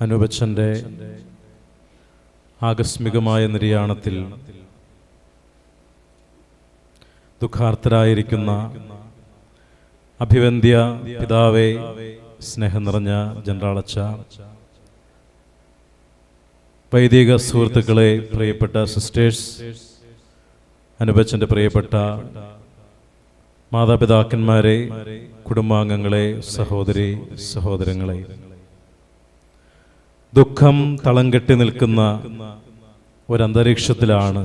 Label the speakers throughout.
Speaker 1: അനുപച്ചന്റെ ആകസ്മികമായ നിര്യാണത്തിൽ ദുഃഖാർത്തരായിരിക്കുന്ന അഭിവന്ദ്യ പിതാവെ സ്നേഹം നിറഞ്ഞ ജനറാളച്ച വൈദിക സുഹൃത്തുക്കളെ പ്രിയപ്പെട്ട സിസ്റ്റേഴ്സ് അനുപച്ചന്റെ പ്രിയപ്പെട്ട മാതാപിതാക്കന്മാരെ കുടുംബാംഗങ്ങളെ സഹോദരി സഹോദരങ്ങളെ. ദുഃഖം തളം കെട്ടി നിൽക്കുന്ന ഒരന്തരീക്ഷത്തിലാണ്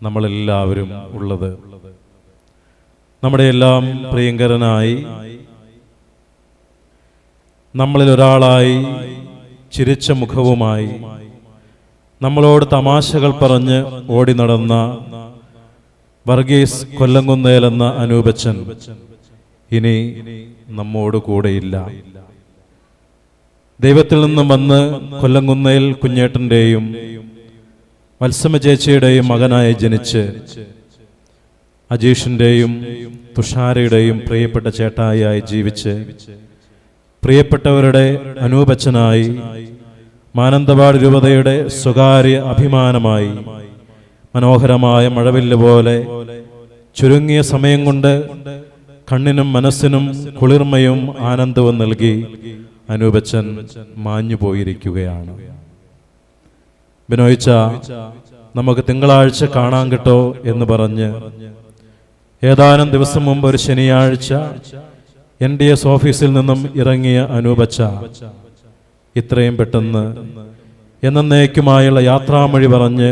Speaker 1: നമ്മളെല്ലാവരും ഉള്ളത്. നമ്മുടെ എല്ലാം പ്രിയങ്കരനായി നമ്മളിൽ ഒരാളായി ചിരിച്ച മുഖവുമായി നമ്മളോട് തമാശകൾ പറഞ്ഞ് ഓടി നടന്ന വർഗീസ് കൊല്ലംകുന്നേലെന്ന അനൂപച്ചൻ ഇനി നമ്മോട് കൂടെയില്ല. ദൈവത്തിൽ നിന്നും വന്ന് കൊല്ലംകുന്നയിൽ കുഞ്ഞേട്ടന്റെയും വത്സമ ചേച്ചിയുടെയും മകനായി ജനിച്ച് അജീഷിന്റെയും തുഷാരയുടെയും പ്രിയപ്പെട്ട ചേട്ടായിയായി ജീവിച്ച് പ്രിയപ്പെട്ടവരുടെ അനൂപച്ചനായി മാനന്തവാട് രൂപതയുടെ സ്വകാര്യ അഭിമാനമായി മനോഹരമായ മഴവില്ല് പോലെ ചുരുങ്ങിയ സമയം കൊണ്ട് കണ്ണിനും മനസ്സിനും കുളിർമയും ആനന്ദവും നൽകി അനൂപച്ചൻ മാഞ്ഞു പോയിരിക്കുകയാണ്. ബിനോയിച്ച നമുക്ക് തിങ്കളാഴ്ച കാണാൻ കിട്ടോ എന്ന് പറഞ്ഞ് ഏതാനും ദിവസം മുമ്പ് ഒരു ശനിയാഴ്ച എൻ ഡി എസ് ഓഫീസിൽ നിന്നും ഇറങ്ങിയ അനൂപച്ച ഇത്രയും പെട്ടെന്ന് എന്നേക്കുമായുള്ള യാത്രാമൊഴി പറഞ്ഞ്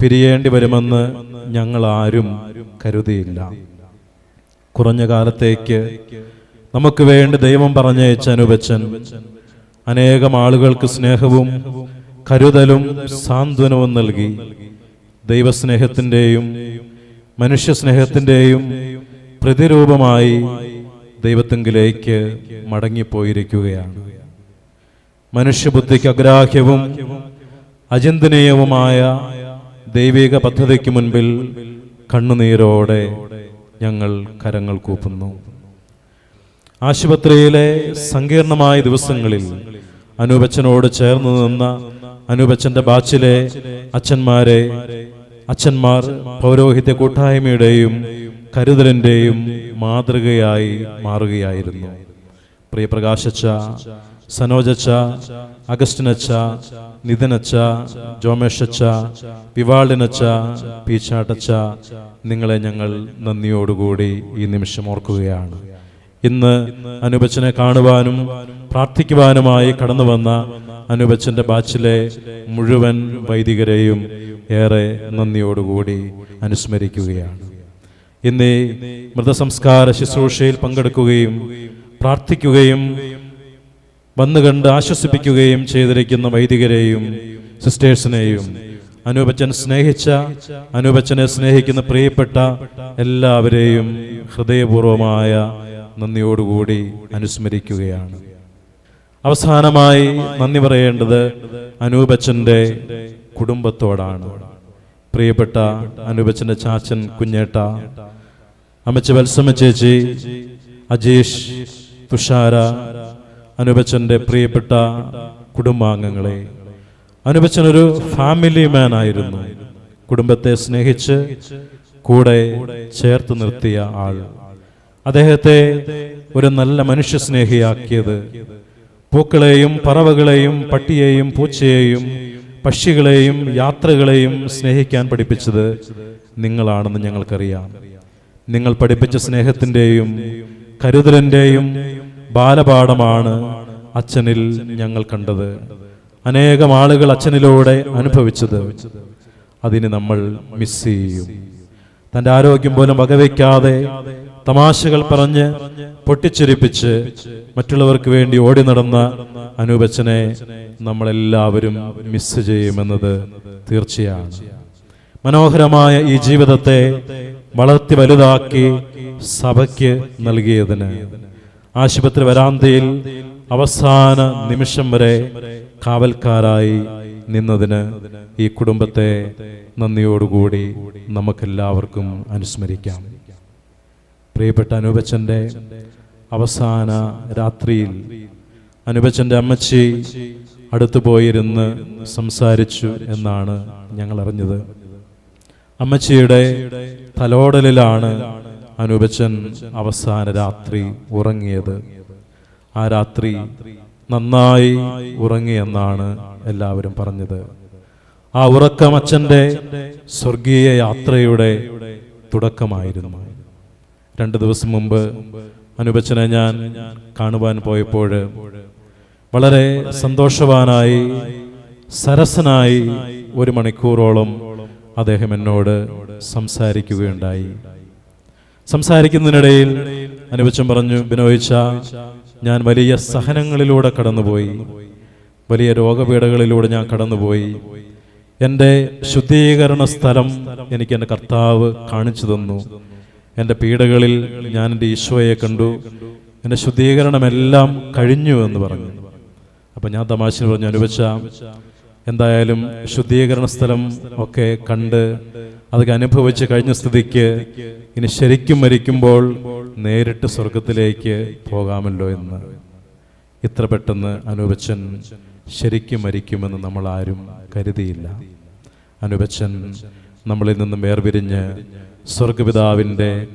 Speaker 1: പിരിയേണ്ടി വരുമെന്ന് ഞങ്ങൾ ആരും കരുതിയില്ല. കുറഞ്ഞ കാലത്തേക്ക് നമുക്ക് വേണ്ടി ദൈവം പറഞ്ഞയച്ച അനുപച്ചൻ അനേകം ആളുകൾക്ക് സ്നേഹവും കരുതലും സാന്ത്വനവും നൽകി. ദൈവസ്നേഹത്തിന്റെയും മനുഷ്യസ്നേഹത്തിന്റെയും പ്രതിരൂപമായി ദൈവത്തെങ്കിലേക്ക് മടങ്ങിപ്പോയിരിക്കുകയാണ്. മനുഷ്യബുദ്ധിക്ക് അഗ്രാഹ്യവും അചിന്തനീയവുമായ ദൈവിക പദ്ധതിക്ക് മുൻപിൽ കണ്ണുനീരോടെ ഞങ്ങൾ കരങ്ങൾ കൂപ്പുന്നു. ആശുപത്രിയിലെ സങ്കീർണമായ ദിവസങ്ങളിൽ അനൂപച്ചനോട് ചേർന്ന് നിന്ന അനൂപച്ചന്റെ ബാച്ചിലെ അച്ഛന്മാരെ അച്ഛന്മാർ പൗരോഹിത്യ കൂട്ടായ്മയുടെയും കരുതലിന്റെയും മാതൃകയായി മാറുകയായിരുന്നു. പ്രിയപ്രകാശച്ച സനോജച്ച അഗസ്റ്റിനച്ച നിതനച്ച ജോമേഷച്ച വിവാളിനച്ച പീച്ചാട്ടച്ച നിങ്ങളെ ഞങ്ങൾ നന്ദിയോടുകൂടി ഈ നിമിഷം ഓർക്കുകയാണ്. ഇന്ന് അനുപച്ചനെ കാണുവാനും പ്രാർത്ഥിക്കുവാനുമായി കടന്നു വന്ന അനുപച്ചന്റെ ബാച്ചിലെ മുഴുവൻ വൈദികരെയും ഏറെ നന്ദിയോടുകൂടി അനുസ്മരിക്കുകയാണ്. ഇന്ന് മൃതസംസ്കാര ശുശ്രൂഷയിൽ പങ്കെടുക്കുകയും പ്രാർത്ഥിക്കുകയും വന്നു കണ്ട് ആശ്വസിപ്പിക്കുകയും ചെയ്തിരിക്കുന്ന വൈദികരെയും സിസ്റ്റേഴ്സിനെയും അനൂപച്ചൻ സ്നേഹിച്ച അനൂപച്ചനെ സ്നേഹിക്കുന്ന പ്രിയപ്പെട്ട എല്ലാവരെയും ഹൃദയപൂർവമായ നന്ദിയോടുകൂടി അനുസ്മരിക്കുകയാണ്. അവസാനമായി നന്ദി പറയേണ്ടത് അനൂപച്ചന്റെ കുടുംബത്തോടാണ്. പ്രിയപ്പെട്ട അനൂപച്ചന്റെ ചാച്ചൻ കുഞ്ഞേട്ട അമ്മച്ച വത്സമ ചേച്ചി അജീഷ് തുഷാര അനുപച്ചന്റെ പ്രിയപ്പെട്ട കുടുംബാംഗങ്ങളെ. അനുപച്ചൻ ഒരു ഫാമിലി മാൻ ആയിരുന്നു കുടുംബത്തെ സ്നേഹിച്ച് കൂടെ ചേർത്ത് നിർത്തിയ ആൾ. അദ്ദേഹത്തെ ഒരു നല്ല മനുഷ്യ സ്നേഹിയാക്കിയത്. പൂക്കളെയും പറവകളെയും പട്ടിയെയും പൂച്ചയെയും പക്ഷികളെയും യാത്രകളെയും സ്നേഹിക്കാൻ പഠിപ്പിച്ചത് നിങ്ങളാണെന്ന് ഞങ്ങൾക്കറിയാം. നിങ്ങൾ പഠിപ്പിച്ച സ്നേഹത്തിന്റെയും കരുതലിന്റെയും ബാലപാഠമാണ് അച്ഛനിൽ ഞങ്ങൾ കണ്ടത്. അനേകം ആളുകൾ അച്ഛനിലൂടെ അനുഭവിച്ചത്. അതിന് നമ്മൾ മിസ് ചെയ്യും. തന്റെ ആരോഗ്യം പോലും വകവയ്ക്കാതെ തമാശകൾ പറഞ്ഞ് പൊട്ടിച്ചിരിപ്പിച്ച് മറ്റുള്ളവർക്ക് വേണ്ടി ഓടി നടന്ന അനൂപച്ചനെ നമ്മളെല്ലാവരും മിസ് ചെയ്യുമെന്നത് തീർച്ചയാണ്. മനോഹരമായ ഈ ജീവിതത്തെ വളർത്തി വലുതാക്കി സഭയ്ക്ക് നൽകിയതിന് ആശുപത്രി വരാന്തയിൽ അവസാന നിമിഷം വരെ കാവൽക്കാരായി നിന്നതിന് ഈ കുടുംബത്തെ നന്ദിയോടുകൂടി നമുക്കെല്ലാവർക്കും അനുസ്മരിക്കാം. പ്രിയപ്പെട്ട അനൂപച്ചന്റെ അവസാന രാത്രിയിൽ അനുപച്ചന്റെ അമ്മച്ചി അടുത്തു പോയിരുന്ന് സംസാരിച്ചു എന്നാണ് ഞങ്ങൾ അറിഞ്ഞത് അമ്മച്ചിയുടെ തലോടലിലാണ് അനുപച്ചൻ അവസാന രാത്രി ഉറങ്ങിയത്. ആ രാത്രി നന്നായി ഉറങ്ങിയെന്നാണ് എല്ലാവരും പറഞ്ഞത്. ആ ഉറക്കം അച്ഛന്റെ സ്വർഗീയ യാത്രയുടെ തുടക്കമായിരുന്നു. രണ്ട് ദിവസം മുമ്പ് അനുപച്ചനെ ഞാൻ കാണുവാൻ പോയപ്പോൾ വളരെ സന്തോഷവാനായി സരസനായി ഒരു മണിക്കൂറോളം അദ്ദേഹം എന്നോട് സംസാരിക്കുകയുണ്ടായി. സംസാരിക്കുന്നതിനിടയിൽ അനുപച്ചൻ പറഞ്ഞു ബിനോയിച്ച ഞാൻ വലിയ സഹനങ്ങളിലൂടെ കടന്നുപോയി. വലിയ രോഗപീഠകളിലൂടെ ഞാൻ കടന്നുപോയി. എന്റെ ശുദ്ധീകരണ സ്ഥലം എനിക്ക് എന്റെ കർത്താവ് കാണിച്ചു തന്നു. എന്റെ പീഡകളിൽ ഞാൻ എന്റെ ഈശോയെ കണ്ടു. എന്റെ ശുദ്ധീകരണമെല്ലാം കഴിഞ്ഞു എന്ന് പറഞ്ഞു. അപ്പം ഞാൻ തമാശ പറഞ്ഞു അനുവച്ച എന്തായാലും ശുദ്ധീകരണ സ്ഥലം ഒക്കെ കണ്ട് അതൊക്കെ അനുഭവിച്ച് കഴിഞ്ഞ സ്ഥിതിക്ക് ഇനി ശരിക്കും മരിക്കുമ്പോൾ നേരിട്ട് സ്വർഗത്തിലേക്ക് പോകാമല്ലോ എന്ന്. ഇത്ര പെട്ടെന്ന് അനുപച്ചൻ ശരിക്കും മരിക്കുമെന്ന് നമ്മൾ ആരും കരുതിയില്ല. അനുപച്ചൻ നമ്മളിൽ നിന്നും വേർപിരിഞ്ഞ് സ്വർഗപിതാവിന്റെ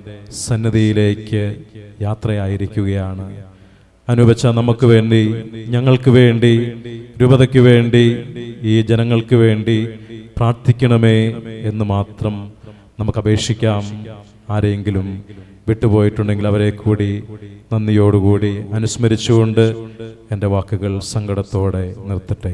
Speaker 1: സന്നദ്ധിയിലേക്ക് യാത്രയായിരിക്കുകയാണ്. അനുപച്ച നമുക്ക് വേണ്ടി ഞങ്ങൾക്ക് വേണ്ടി രൂപതയ്ക്ക് വേണ്ടി ഈ ജനങ്ങൾക്ക് വേണ്ടി പ്രാർത്ഥിക്കണമേ എന്ന് മാത്രം നമുക്ക് അപേക്ഷിക്കാം. ആരെങ്കിലും വിട്ടുപോയിട്ടുണ്ടെങ്കിൽ അവരെ കൂടി നന്ദിയോടുകൂടി അനുസ്മരിച്ചുകൊണ്ട് എന്റെ വാക്കുകൾ സങ്കടത്തോടെ നിർത്തട്ടെ.